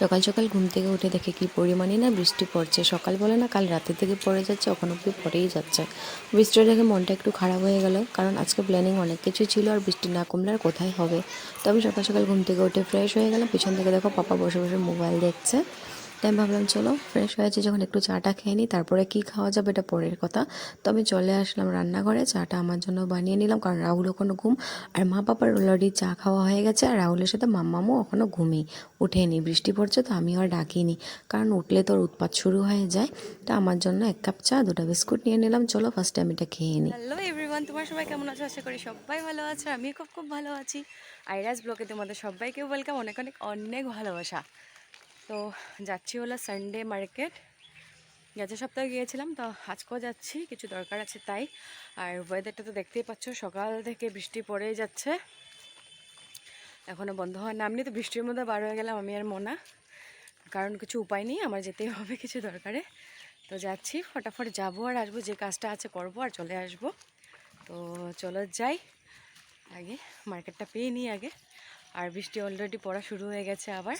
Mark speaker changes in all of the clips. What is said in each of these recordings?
Speaker 1: সকাল সকাল ঘুম থেকে উঠে দেখে কি পরিমাণে না বৃষ্টি পড়ছে। সকাল বলে না কাল রাতে থেকে পড়ে যাচ্ছে ওখানে অব্দি পড়েই যাচ্ছে। বৃষ্টিটা দেখে মনটা একটু খারাপ হয়ে গেল, কারণ আজকে প্ল্যানিং অনেক কিছু ছিল আর বৃষ্টি না কমলে আর কোথায় হবে। তবে সকাল সকাল ঘুম থেকে উঠে ফ্রেশ হয়ে গেলাম, পিছন থেকে দেখো পাপা বসে বসে মোবাইল দেখছে। তাই ভাবলাম, চলো ফ্রেশ হয়েছে যখন একটু চাটা খেয়ে নিই, তারপরে কি খাওয়া যাবে এটা পরের কথা। তো আমি চলে আসলাম রান্নাঘরে, চাটা আমার জন্য বানিয়ে নিলাম, কারণ রাহুল ওখানে ঘুম, আর মা পাপার অলরেডি চা খাওয়া হয়ে গেছে, আর রাহুলের সাথে মাম্মামও এখনও ঘুমি উঠেনি বৃষ্টি পড়ছে তো আমি আর ডাকিনি, কারণ উঠলে তোর উৎপাত শুরু হয়ে যায়। তো আমার জন্য এক কাপ চা, দুটো বিস্কুট নিয়ে নিলাম, চলো ফার্স্টে আমি এটা খেয়ে নিই।
Speaker 2: হ্যালো এভরিওয়ান তোমার সবাই কেমন আছো? আশা করি সবাই ভালো আছে আমি খুব খুব ভালো আছি। আইরাজ ব্লগে তোমাদের সবাইকে ওয়েলকাম অনেক অনেক অনেক ভালোবাসা। তো যাচ্ছি হলো সানডে মার্কেট গেছে সপ্তাহে গিয়েছিলাম, তো আজকেও যাচ্ছি, কিছু দরকার আছে তাই। আর ওয়েদারটা তো দেখতেই পাচ্ছ, সকাল থেকে বৃষ্টি পড়েই যাচ্ছে। এখনও বন্ধ হওয়ার নাম তো বৃষ্টির মধ্যে বার হয়ে গেলাম আমি আর মোনা। কারণ কিছু উপায় নেই, আমার যেতেই হবে কিছু দরকারে। তো যাচ্ছি, ফটাফট যাব আর আসব, যে কাজটা আছে করব আর চলে আসব। তো চলো যাই, আগে মার্কেটটা পেয়ে নিই আগে। আর বৃষ্টি অলরেডি পড়া শুরু হয়ে গেছে আবার।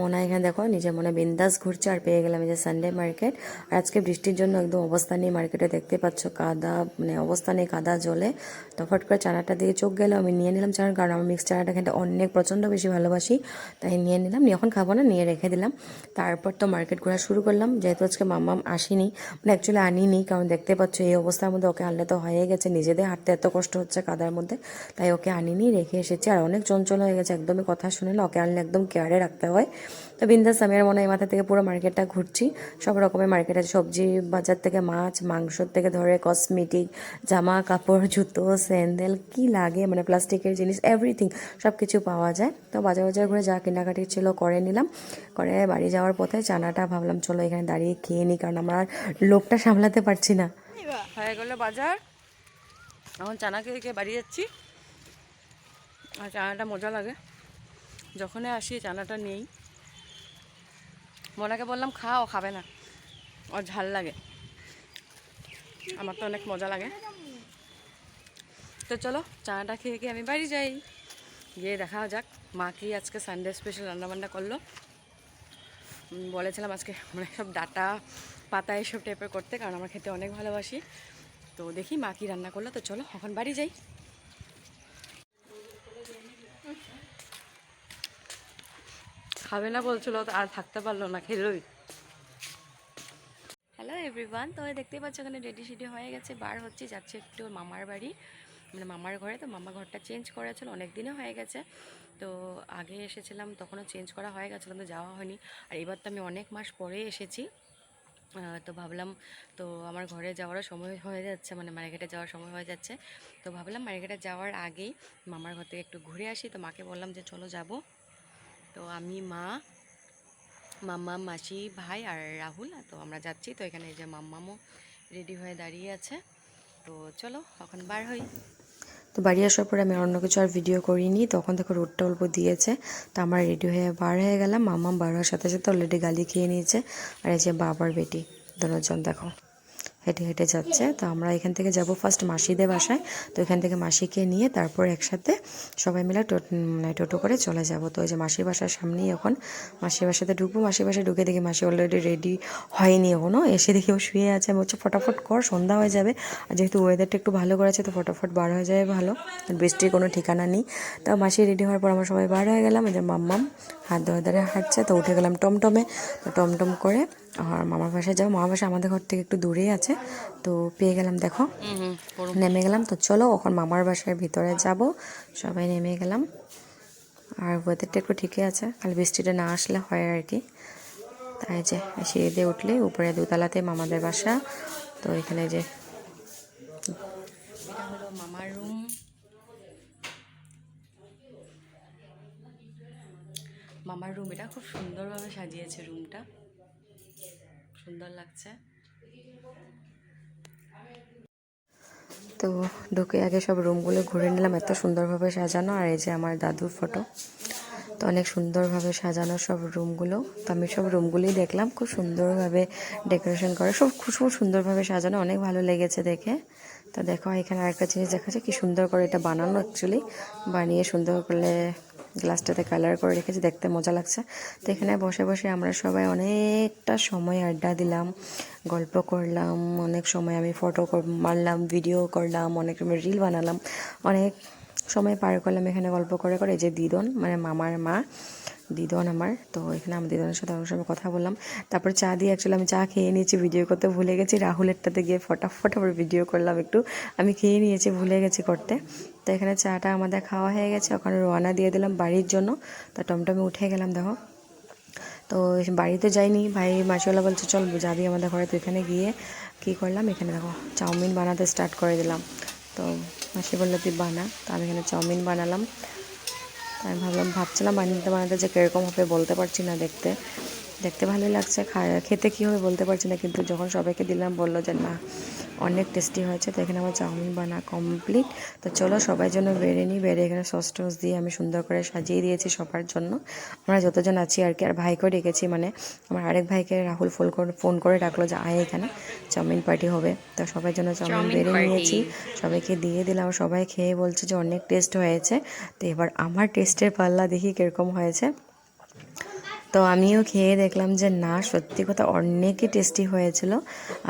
Speaker 1: মনে এখানে দেখো, নিজের মনে বিন্দাস ঘুরছে আর পেয়ে গেলাম এই যে সানডে মার্কেট আর আজকে বৃষ্টির জন্য একদম অবস্থা নেই মার্কেটে দেখতে পাচ্ছ কাদা মানে অবস্থা নেই, কাদা জলে তো ফট করে চানাটা দিয়ে চোখ গেল, আমি নিয়ে নিলাম চানা কারণ আমি মিক্স চানাটা খেতে অনেক প্রচণ্ড বেশি ভালোবাসি, তাই নিয়ে নিলাম, নিয়ে এখন খাব না, নিয়ে রেখে দিলাম। তারপর তো মার্কেট ঘোরা শুরু করলাম, যেহেতু আজকে মাম্মাম আসেনি মানে অ্যাকচুয়ালি আনিনি, কারণ দেখতে পাচ্ছ এই অবস্থার মধ্যে ওকে আনলে তো হয়ে গেছে, নিজেদের হাঁটতে এত কষ্ট হচ্ছে কাদার মধ্যে, তাই ওকে আনিনি, রেখে এসেছি, আর অনেক চঞ্চল হয়ে গেছে, একদমই কথা শুনে না, ওকে আনলে একদম কেয়ারে রাখতে হয়। তো বিন্দাস, আমি আর মনে হয় মাথা থেকে পুরো মার্কেটটা ঘুরছি। সব রকমের মার্কেট আছে, সবজি, বাজার থেকে মাছ মাংসর থেকে ধরে কসমেটিক জামা কাপড়, জুতো স্যান্ডেল কি লাগে মানে প্লাস্টিকের জিনিস এভরিথিং সব কিছু পাওয়া যায়। তো বাজার বাজার ঘুরে যা কেনাকাটি ছিল করে নিলাম। করে বাড়ি যাওয়ার পথে চানাটা ভাবলাম, চলো এখানে দাঁড়িয়ে খেয়ে নিই কারণ আমার লোভটা সামলাতে পারছি না।
Speaker 2: হয়ে গেলো বাজার। এখন চানা খেয়ে বাড়ি যাচ্ছি। আর চানাটা মজা লাগে। যখনই আসি, চানাটা নেই। মোনাকে বললাম, খাও খাবে না। ওর ঝাল লাগে। আমার তো অনেক মজা লাগে। তো চলো, চাটা খেয়ে খেয়ে আমি বাড়ি যাই। গিয়ে দেখা যাক, মা কি আজকে সানডে স্পেশাল রান্নাবান্না করল। বলেছিলাম আজকে মানে সব ডাটা, পাতা এসব টাইপের করতে, কারণ আমার খেতে অনেক ভালোবাসি। তো দেখি মা কি রান্না করল। তো চলো, এখন বাড়ি যাই। খাবে না বলছিল আর থাকতে পারল না খেলোই। হ্যালো এভরিওয়ান তো দেখতেই পাচ্ছ ওখানে রেডি সেডি হয়ে গেছে। বার হচ্ছে, যাচ্ছে একটু মামার বাড়ি। মানে মামার ঘরে, তো মামা ঘরটা চেঞ্জ করেছিল অনেক দিনও হয়ে গেছে। তো আগে এসেছিলাম, তখনও চেঞ্জ করা হয়ে গেছিল তো যাওয়া হয়নি। আর এবার তো আমি অনেক মাস পরে এসেছি। তো ভাবলাম, তো আমার ঘরে যাওয়ারও সময় হয়ে যাচ্ছে মানে মার্কেটে যাওয়ার সময় হয়ে যাচ্ছে। তো ভাবলাম মার্কেটে যাওয়ার আগেই মামার ঘর থেকে একটু ঘুরে আসি। তো মাকে বললাম যে, চলো যাব। তো আমি, মা, মাম্মা, মাসি, ভাই আর রাহুল। তো আমরা যাচ্ছি। তো এখানে যে মাম্মামও রেডি হয়ে দাঁড়িয়ে আছে। তো চলো, এখন বার হই।
Speaker 1: তো বাড়ি আসার পরে আমি অন্য কিছু আর ভিডিও করিনি। তখন দেখো রোডটা অল্প দিয়েছে। তো আমরা রেডি হয়ে বার হয়ে গেলাম। মাম্মা বার হওয়ার সাথে সাথে অলরেডি গালি খেয়ে নিয়েছে। আর এই যে বাবার বেটি, দুজন, দেখো। হেঁটে হেঁটে যাচ্ছে। তো আমরা এখান থেকে যাব ফার্স্ট মাসিদের বাসায়। তো এখান থেকে মাসিকে নিয়ে তারপর একসাথে সবাই মিলে মানে টোটো করে চলে যাব। তো ওই যে মাসির বাসার সামনেই এখন মাসির বাসাতে ঢুকবো। মাসির বাসায় ঢুকে দেখি মাসি অলরেডি রেডি হয়নি এখনও এসে দেখি ও শুয়ে আছে। আমি হচ্ছে ফটাফট কর, সন্ধ্যা হয়ে যাবে। আর যেহেতু ওয়েদারটা একটু ভালো করেছে, তো ফটাফট বার হয়ে যাবে ভালো। বৃষ্টির কোনো ঠিকানা নেই। তো মাসি রেডি হওয়ার পর আমরা সবাই বার হয়ে গেলাম। যে মাম্মাম হাত ধরে ধরে হাঁটছে তো উঠে গেলাম টমটমে। তো টমটম করে আর মামার বাসায় যাব মামার বাসা আমাদের ঘর থেকে একটু দূরেই আছে তো পেয়ে গেলাম দেখো। নেমে গেলাম তো চলো এখন মামার বাসার ভিতরে যাব। সবাই নেমে গেলাম। আর ওয়েদারটা একটু ঠিকই আছে খালি বৃষ্টিটা না আসলে হয় আর কি। তাই যে সিঁড়ি দিয়ে উঠলে উপরে দুতলাতে মামাদের বাসা তো এখানে যে
Speaker 2: এটা হলো মামার রুম মামার রুম এটা খুব সুন্দরভাবে সাজিয়েছে রুমটা। সুন্দর লাগছে।
Speaker 1: তো ঢুকে আগে সব রুমগুলো ঘুরে নিলাম, এত সুন্দরভাবে সাজানো আর এই যে আমার দাদুর ফটো। তো অনেক সুন্দরভাবে সাজানো সব রুমগুলো। তো আমি সব রুমগুলোই দেখলাম, খুব সুন্দরভাবে ডেকোরেশন করে। সব খুব সুন্দরভাবে সাজানো, অনেক ভালো লেগেছে দেখে। তো দেখো, এখানে আরেকটা জিনিস দেখা যাচ্ছে কি সুন্দর করে এটা বানানো অ্যাকচুয়ালি বানিয়ে সুন্দর করে গ্লাসটাতে কালার করে রেখেছি, দেখতে মজা লাগছে। তো এখানে বসে বসে আমরা সবাই অনেকটা সময় আড্ডা দিলাম, গল্প করলাম, অনেক সময় আমি ফটো মারলাম ভিডিও করলাম, অনেক সময় রিল বানালাম, অনেক সময় পার করলাম এখানে গল্প করে করে। যে দিদন মানে মামার মা দিদন আমার। তো এখানে আমার দিদনের সাথে অনেক সময় কথা বললাম। তারপর চা দিয়ে অ্যাকচুয়ালি আমি চা খেয়ে নিয়েছি ভিডিও করতে ভুলে গেছি। রাহুলেরটাতে গিয়ে ফটাফট আবার ভিডিও করলাম একটু। আমি খেয়ে নিয়েছি, ভুলে গেছি করতে। তো এখানে চাটা আমাদের খাওয়া হয়ে গেছে। ওখানে রওনা দিয়ে দিলাম বাড়ির জন্য। তা টমটমে উঠে গেলাম, দেখো। তো বাড়িতে যাইনি। ভাই মাসিওয়ালা বলছে, চল যাবি আমাদের ঘরে। তো এখানে গিয়ে কী করলাম? এখানে দেখো, চাউমিন বানাতে স্টার্ট করে দিলাম। তো মাসি বলল, তুই বানা। তো আমি এখানে চাউমিন বানালাম। আমি ভাবলাম, ভাবছিলাম বানাতে বানাতে যে কীরকম হবে বলতে পারছি না দেখতে। দেখতে ভালোই লাগছে খেতে কী হবে বলতে পারছি না, কিন্তু যখন সবাইকে দিলাম বলল যে না অনেক টেস্টি হয়েছে। তো এখানে আমার চাউমিন বানা কমপ্লিট তো চলো সবাই জন্য বেড়ে নিই। বেড়ে এখানে সস টস দিয়ে আমি সুন্দর করে সাজিয়ে দিয়েছি সবার জন্য। আমরা যতজন আছি আর কি আর ভাইকেও ডেকেছি। মানে আমার আরেক ভাইকে রাহুল ফোন করে ফোন করে ডাকলো যে আয় এখানে চাউমিন পার্টি হবে। তো সবার জন্য চাউমিন
Speaker 2: চাউমিন
Speaker 1: বেড়ে নিয়েছি। সবাইকে দিয়ে দিলাম। সবাই খেয়ে বলছে যে অনেক টেস্ট হয়েছে। তো এবার আমার টেস্টের পাল্লা দেখি কীরকম হয়েছে। তো আমিও খেয়ে দেখলাম যে না, সত্যি কথা অনেকই টেস্টি হয়েছিল।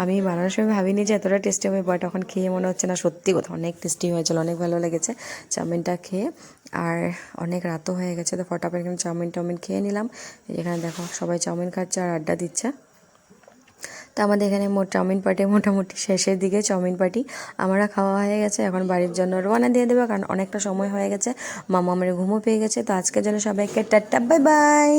Speaker 1: আমি বানানোর সময় ভাবিনি যে এতটা টেস্টি হবে বাট এখন খেয়ে মনে হচ্ছে না, সত্যি কথা অনেক টেস্টি হয়েছিল, অনেক ভালো লেগেছে চাউমিনটা খেয়ে। আর অনেক রাতও হয়ে গেছে, তো ফটাফট এখানে চাউমিন টাউমিন খেয়ে নিলাম। এখানে দেখো সবাই চাউমিন খাচ্ছে আর আড্ডা দিচ্ছে। তো আমাদের এখানে মোট চাউমিন পার্টি মোটামুটি শেষের দিকে চাউমিন পার্টি আমরা খাওয়া হয়ে গেছে, এখন বাড়ির জন্য রওনা দিয়ে দেবো, কারণ অনেকটা সময় হয়ে গেছে। মামা আমার ঘুমও পেয়ে গেছে, তো আজকের জন্য সবাইকে টাটা বাই বাই